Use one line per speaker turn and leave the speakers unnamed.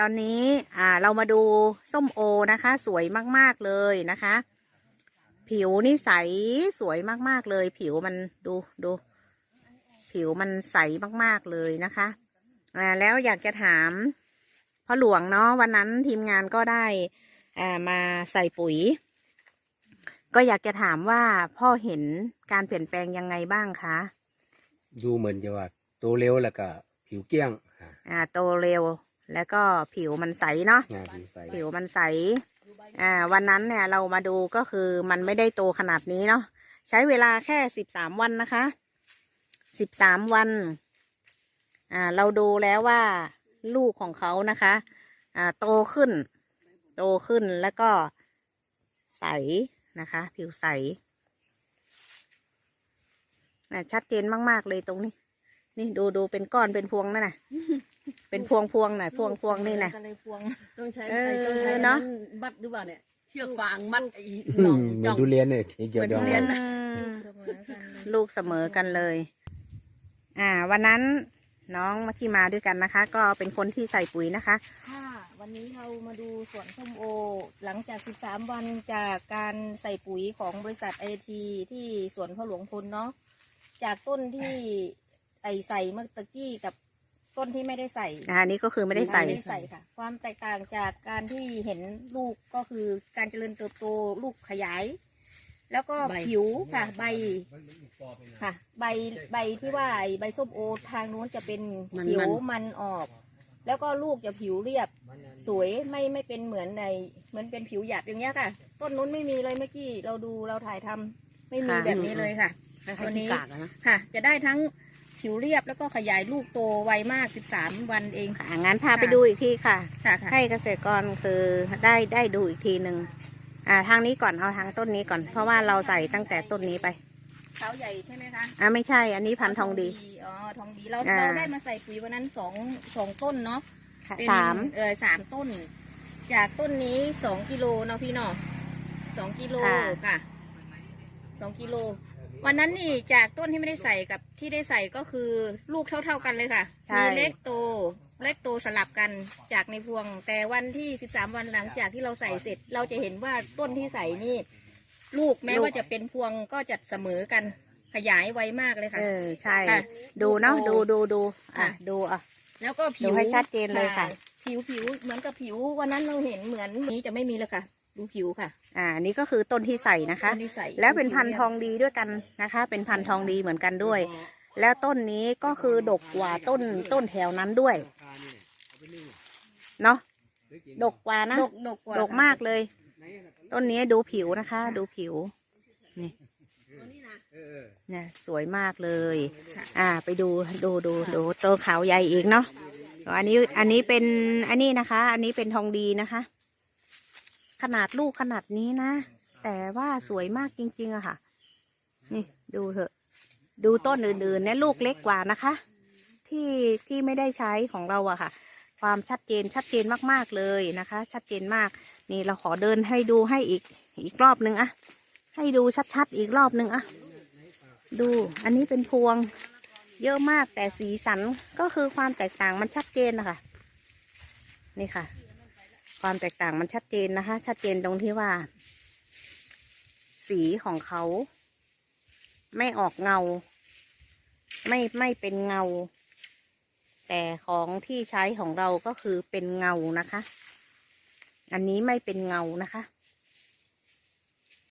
ตอนนี้อ่าเรามาดูส้มโอนะคะ สวยมาก ๆ เลยนะคะ ผิวนี่ใสสวยมาก ๆ เลย ผิวมันดูดู ผิวมันใสมาก ๆ เลยนะคะอ่าแล้วอยากจะถามพ่อหลวงเนาะวันนั้นทีมงานก็ได้อ่ามาใส่ปุ๋ย ก็อยากจะถามว่าพ่อเห็นการเปลี่ยนแปลงยังไงบ้างคะ
ดูเหมือนจะว่าโตเร็วแล้วก็ผิวเกลี้ยงอ่า
อ่าโตเร็ว แล้วก็ผิวมันใสเนาะ
งานผิวใส
ผิวมันใส อ่า วันนั้นเนี่ยเรามาดูก็คือมันไม่ได้โตขนาดนี้เนาะใช้เวลาแค่สิบสามวันนะคะสิบสามวัน อ่า เราดูแล้วว่าลูกของเขานะคะ อ่า โตขึ้น โตขึ้นแล้วก็ใสนะคะ ผิวใสอ่าชัดเจนมาก ๆ เลยตรงนี้ นี่ดูดูเป็นก้อนเป็นพวงนั่นน่ะ เป็นพวงพวงๆน่ะ พวงพวงๆนี่น่ะ
ก็เลยพวง
ต้องใช้
เออ
ไอ้ต้องใช้
เนอะ
มัดหรือเปล่าเนี่ย เชือกฟางมัดไอ้
อื
หนอง
มเหมือ
จ่
น
อง
ทุเรียนเนี่ยที่เกี่ยวดอง
เหมือนทุเรียน
อืม
เสมอกันเลย
ลูกเสมอกันเลย อ่า วันนั้นน้องมาที่มาด้วยกันนะคะ ก็เป็นคนที่ใส่ปุ๋ยนะคะ
ค่ะวันนี้เรามาดูสวนส้มโอ หลังจาก 13 วันจากการใส่ปุ๋ยของบริษัทไอทีที่สวนพ่อหลวงพลเนาะจากต้นที่ ไอใส่เมื่อตะกี้กับต้นที่ไม่ได้ใส่
อ่าอันนี้ก็คือไม่ได้ใส่
ไม่ได้ใส่ค่ะ ความแตกต่างจากการที่เห็นลูกก็คือการเจริญเติบโตลูกขยาย แล้วก็ผิวค่ะ ใบค่ะ ใบใบที่ว่าไอ้ใบส้มโอทางนู้นจะเป็นผิวมันออก แล้วก็ลูกจะผิวเรียบสวยไม่ไม่เป็นเหมือนในเหมือนเป็นผิวหยาบอย่างเงี้ยค่ะ ต้นนู้นไม่มีเลยเมื่อกี้เราดูเราถ่ายทำไม่มี
ค่ะ
แบบนี้เลยค่ะ
คล้าย
ตัว
ๆ
นี้
ที่กากอะนะ
ค่ะ จะได้ทั้ง ผิวเรียบแล้วก็ขยายลูกโตไวมาก 13 วันเองค่ะ
อ่างั้นพาไปดูอีกทีค่ะ
ค่ะค่ะ
ให้เกษตรกรคือได้ได้ดูอีกทีหนึ่งอ่าทางนี้ก่อนเอาทางต้นนี้ก่อน เพราะว่าเราใส่ตั้งแต่ต้นนี้ไป
เขาใหญ่ใช่ไหมคะ
อ่าไม่ใช่ อันนี้พันธุ์ทองดี
อ๋อทองดีเรา
อ่า
เราได้มาใส่ปุ๋ยวันนั้นสองสองต้นเนาะ
ค่ะ
เป็น
สาม
เออสามต้น จากต้นนี้สองกิโลเนาะพี่เนาะสองกิโลค่ะสองกิโล วันนั้นนี่จากต้นที่ไม่ได้ใส่กับที่ได้ใส่ก็คือลูกเท่า ๆกันเลยค่ะ
ใช่
มีเล็กโต เล็กโตสลับกันจากในพวง แต่วันที่สิบสามวันหลังจากที่เราใส่เสร็จ เราจะเห็นว่าต้นที่ใส่นี่ ลูกแม้ว่าจะเป็นพวงก็จะเสมอกันขยายไวมากเลยค่ะ
เออใช่
ค่ะ
ดูเนาะ
ดู
ดู
โต
ดูดูอะ
ค่ะ
ดูอะ
แล้วก็ผิ
ดู
ว
ให้ชัดเจนเลยค่ะ
ผิวผิวเหมือนกับผิววันนั้นเราเห็นเหมือนนี้จะไม่มีเลยค่ะ ดูผิวค่ะ
อ่า นี่ก็คือต้นที่ใส่นะคะ
ต้นที่ใส่
แล้วเป็นพันธุ์
ผิ
ทองดีด้วยกันนะคะ เป็นพันธุ์ทองดีเหมือนกันด้วย แล้วต้นนี้ก็คือดกกว่าต้นต้นแถวนั้นด้วย เนาะดกกว่านะ
ดกดกกว่า
ดกมากเลย ต้นนี้ดูผิวนะคะ ดูผิว นี่เนี่ยสวยมากเลย อ่า ไปดูดูดูดูตัวขาวใหญ่อีกเนาะ อันนี้อันนี้เป็นอันนี้นะคะ อันนี้เป็นทองดีนะคะ ขนาดลูกขนาดนี้นะ แต่ว่าสวยมากจริง ๆอะค่ะ นี่ดูเถอะ ดูต้นอื่นๆเนี่ยลูกเล็กกว่านะคะ ที่ที่ไม่ได้ใช้ของเราอะค่ะ ความชัดเจนชัดเจนมากๆเลยนะคะ ชัดเจนมาก นี่เราขอเดินให้ดูให้อีกอีกรอบนึงอะให้ดูชัดๆอีกรอบนึงอะดูอันนี้เป็นพวงเยอะมากแต่สีสันก็คือความแตกต่างมันชัดเจนนะคะนี่ค่ะ ความแตกต่างมันชัดเจนนะคะ ชัดเจนตรงที่ว่า สีของเขา ไม่ออกเงา ไม่ไม่เป็นเงา แต่ของที่ใช้ของเราก็คือเป็นเงานะคะ อันนี้ไม่เป็นเงานะคะ